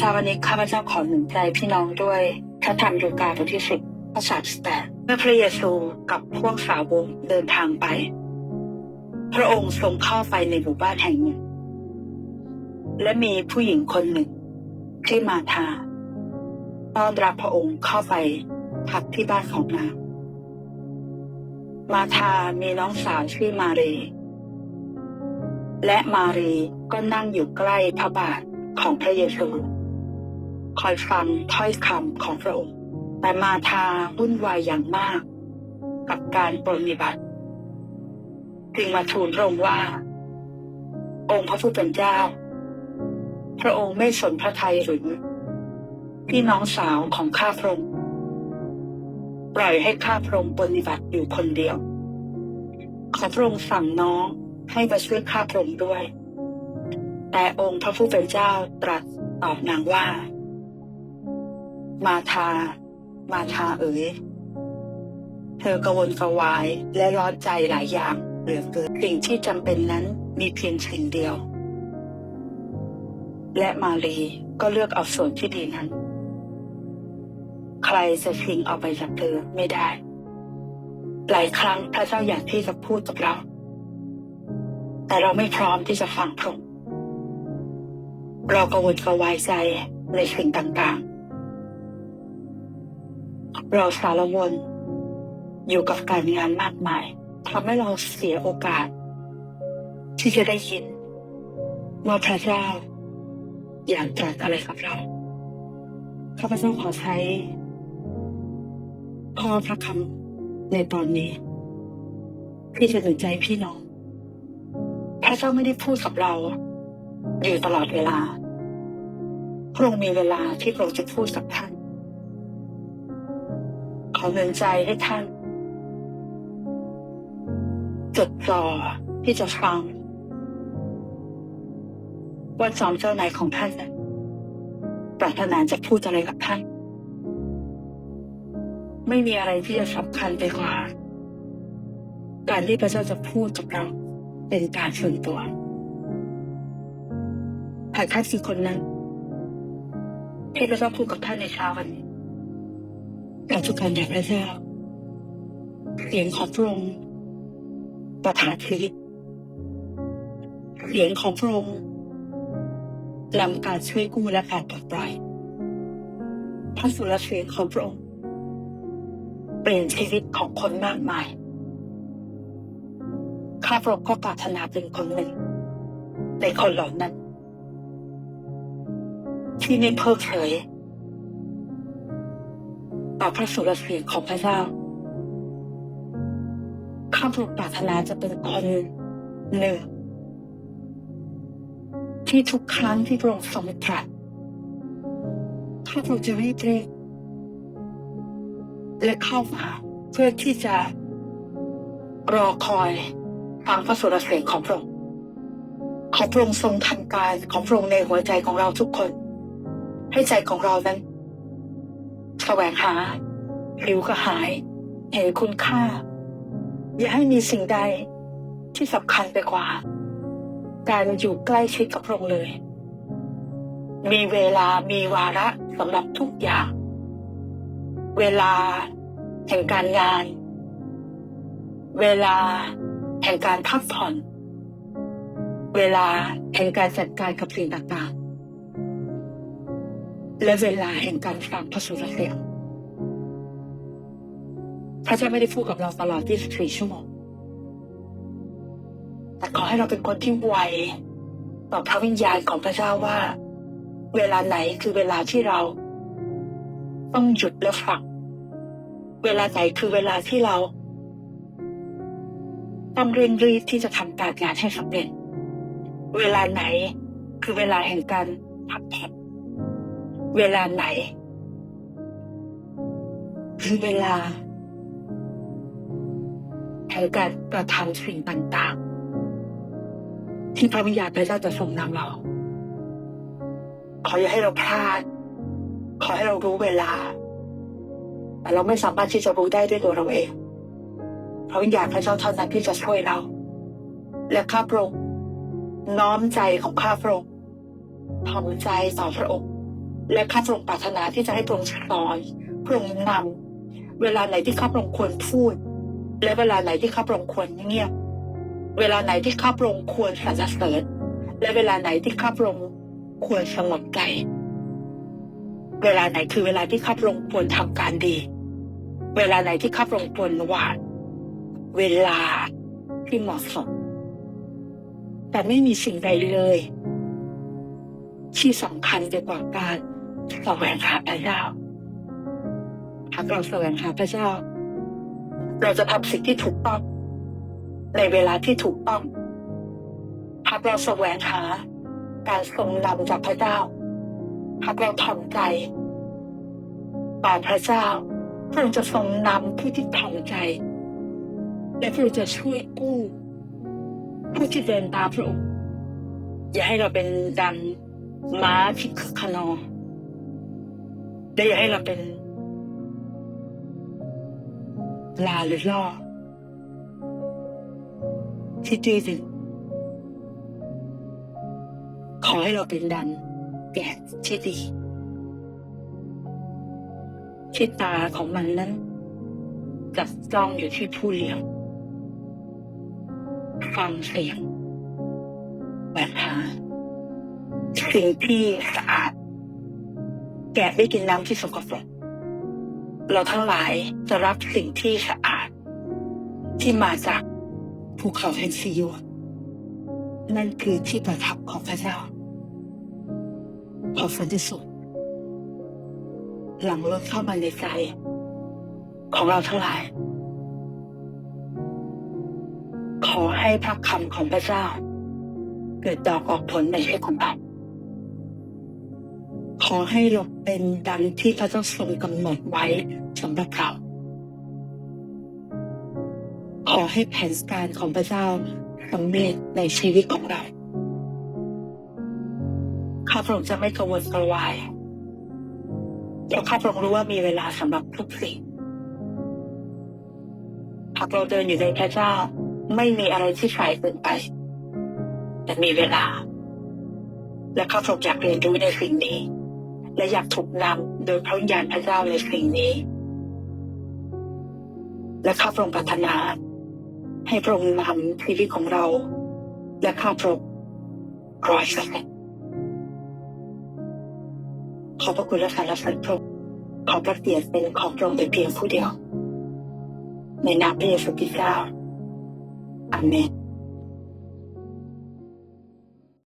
ชาวันนี้ข้าพเจ้าขอหนุนใจพี่น้องด้วยพระธรรมลูกาบทที่สิบข้อสามสิบแปดเมื่อพระเยซูกับพวกสาวกเดินทางไป พระองค์ทรงเข้าไปในหมู่บ้านแห่งหนึ่งและมีผู้หญิงคนหนึ่งที่มาทาต้อนรับพระองค์เข้าไปพักที่บ้านของนางมาทามีน้องสาวชื่อมารีและมารีก็นั่งอยู่ใกล้พระบาทของพระเยซู คอยฟังถ้อยคำของพระองค์ แต่มาทาวุ่นวายอย่างมาก กับการปรนิบัติจึงมาทูลพระองค์ว่า องค์พระผู้เป็นเจ้า พระองค์ไม่สนพระทัยหรือพี่น้องสาวของข้าพระองค์ปล่อยให้ข้าพระองค์ปรนิบัติอยู่คนเดียว ขอพระองค์สั่งน้องให้มาช่วยข้าพระองค์ด้วย แต่องค์พระผู้เป็นเจ้าตรัสตอบนางว่า มาทา มาทาเอ๋ย เธอกระวนกระวายและร้อนใจหลายอย่างเหลือเกินสิ่งที่จำเป็นนั้นมีเพียงสิ่งเดียว และมารีก็เลือกเอาส่วนที่ดีนั้น ใครจะชิงเอาไปจากเธอไม่ได้ หลายครั้งพระเจ้าอยากที่จะพูดกับเรา แต่เราไม่พร้อมที่จะฟังพระองค์เรากังวลกระวายใจในสิ่งต่างๆ เราสารวน อยู่กับการงานมากมายทำให้เราเสียโอกาส ที่จะได้ยิน ว่าพระเจ้า อยากตรัสอะไรกับเราข้าพเจ้าขอใช้ข้อพระคำในตอนนี้ ที่จะหนุนใจพี่น้อง พระเจ้าไม่ได้พูดกับเรา อยู่ตลอดเวลาพระองค์มีเวลาที่พระองค์จะพูดกับท่าน ขอเงินใจให้ท่าน จดจ่อที่จะฟัง ว่าจอมเจ้านายของท่านนั้นปรารถนาจะพูดอะไรกับท่าน ไม่มีอะไรที่จะสำคัญไปกว่า การที่พระเจ้าจะพูดกับเราเป็นการส่วนตัวหากท่านคือคนนั้นที่พระเจ้าพูดกับท่านในเช้าวันนี้ การทุกการแด่พระเจ้าเสียงของพระองค์ประทานชีวิตเสียงของพระองค์นำการช่วยกู้และการปลดปล่อยพระสุรเสียงของพระองค์เปลี่ยนชีวิตของคนมากมาย ข้าพระองค์ก็ปรารถนาเป็นคนหนึ่งในคนเหล่านั้น ที่ไม่เพิกเฉย ต่อพระสุรเสียงของพระเจ้าข้าพระองค์ปรารถนาจะเป็นคนหนึ่งที่ทุกครั้งที่พระองค์ทรงตรัสข้าพระองค์จะรีบเร่งและเข้ามาเพื่อที่จะรอคอยฟังพระสุรเสียงของพระองค์ขอพระองค์ทรงทำการของพระองค์ในหัวใจของเราทุกคน ให้ใจของเรานั้น แสวงหาหิวกระหายเห็นคุณค่า อย่าให้มีสิ่งใดที่สำคัญไปกว่า การอยู่ใกล้ชิดกับพระองค์เลย มีเวลามีวาระสำหรับทุกอย่าง เวลาแห่งการงาน เวลาแห่งการพักผ่อน เวลาแห่งการจัดการกับสิ่งต่างๆ และเวลาแห่งการฟังพระสุรเสียงพระเจ้าไม่ได้พูดกับเราตลอด 24 ชั่วโมง แต่ขอให้เราเป็นคนที่ไวต่อพระวิญญาณของพระเจ้าว่า เวลาไหนคือเวลาที่เรา ต้องหยุดและฟัง เวลาไหนคือเวลาที่เรา ต้องเร่งรีบที่จะทำการงานให้สำเร็จ เวลาไหนคือเวลาแห่งการพักผ่อน เวลาไหน คือเวลาแห่งการกระทำสิ่งต่างๆ ที่พระวิญญาณพระเจ้าจะทรงนำเรา ขออย่าให้เราพลาด ขอให้เรารู้เวลา แต่เราไม่สามารถที่จะรู้ได้ด้วยตัวเราเอง พระวิญญาณพระเจ้าเท่านั้นที่จะช่วยเรา และข้าพระองค์น้อมใจของข้าพระองค์ทอมใจต่อพระองค์ และข้าพระองค์ปรารถนาที่จะให้พระองค์สอนพระองค์นำเวลาไหนที่ข้าพระองค์ควรพูด และเวลาไหนที่ข้าพระองค์ควรเงียบ เวลาไหนที่ข้าพระองค์ควรสรรเสริญและเวลาไหนที่ข้าพระองค์ควรสงบใจเวลาไหนคือเวลาที่ข้าพระองค์ควรทำการดี เวลาไหนที่ข้าพระองค์ควรหวานเวลาที่เหมาะสม แต่ไม่มีสิ่งใดเลย ที่สำคัญไปกว่าการ แสวงหาพระเจ้าหากเราแสวงหาพระเจ้า เราจะทำสิ่งที่ถูกต้อง ในเวลาที่ถูกต้องหากเราแสวงหาการทรงนำจากพระเจ้าหากเราทำใจต่อพระเจ้าพระองค์จะทรงนำผู้ที่ทำใจ และพระองค์จะช่วยกู้ ผู้ที่เดินตามพระองค์อย่าให้เราเป็นดังม้าที่คึกขนอง และอย่าให้เราเป็นลาหรือล่อที่ดื้อดึงขอให้เราเป็นดังแกะที่ดีที่ตาของมันนั้นจับจ้องอยู่ที่ผู้เลี้ยงฟังเสียงแบบหาสิ่งที่สะอาด แกะไม่กินน้ำที่สกปรกเราทั้งหลายจะรับสิ่งที่สะอาด ที่มาจากภูเขาแห่งซีโยนนั่นคือที่ประทับของพระเจ้าพอฝันที่สุดหลังรถเข้ามาในใจ ของเราทั้งหลาย ขอให้พระคำของพระเจ้า เกิดดอกออกผลในชีวิตของเรา ขอให้เราเป็นดังที่พระเจ้าทรงกำหนดไว้สำหรับเราขอให้แผนการของพระเจ้าสำเร็จในชีวิตของเราข้าพระองค์จะไม่กังวลกระวายเพราะข้าพระองค์รู้ว่ามีเวลาสำหรับทุกสิ่งหากเราเดินอยู่ในพระเจ้าไม่มีอะไรที่สายเกินไป แต่มีเวลา และข้าพระองค์อยากเรียนรู้ในสิ่งนี้ และอยากถูกนำโดยพระวิญญาณพระเจ้าในสิ่งนี้ และข้าพระองค์ปรารถนา ให้พระองค์นำชีวิตของเรา และข้าพระองค์ร้อยเปอร์เซ็นต์ขอพระคุณและสรรเสริญพระองค์ขอพระเกียรติเป็นของพระองค์เป็นเพียงผู้เดียว ในนามพระเยซูคริสต์เจ้าอาเมน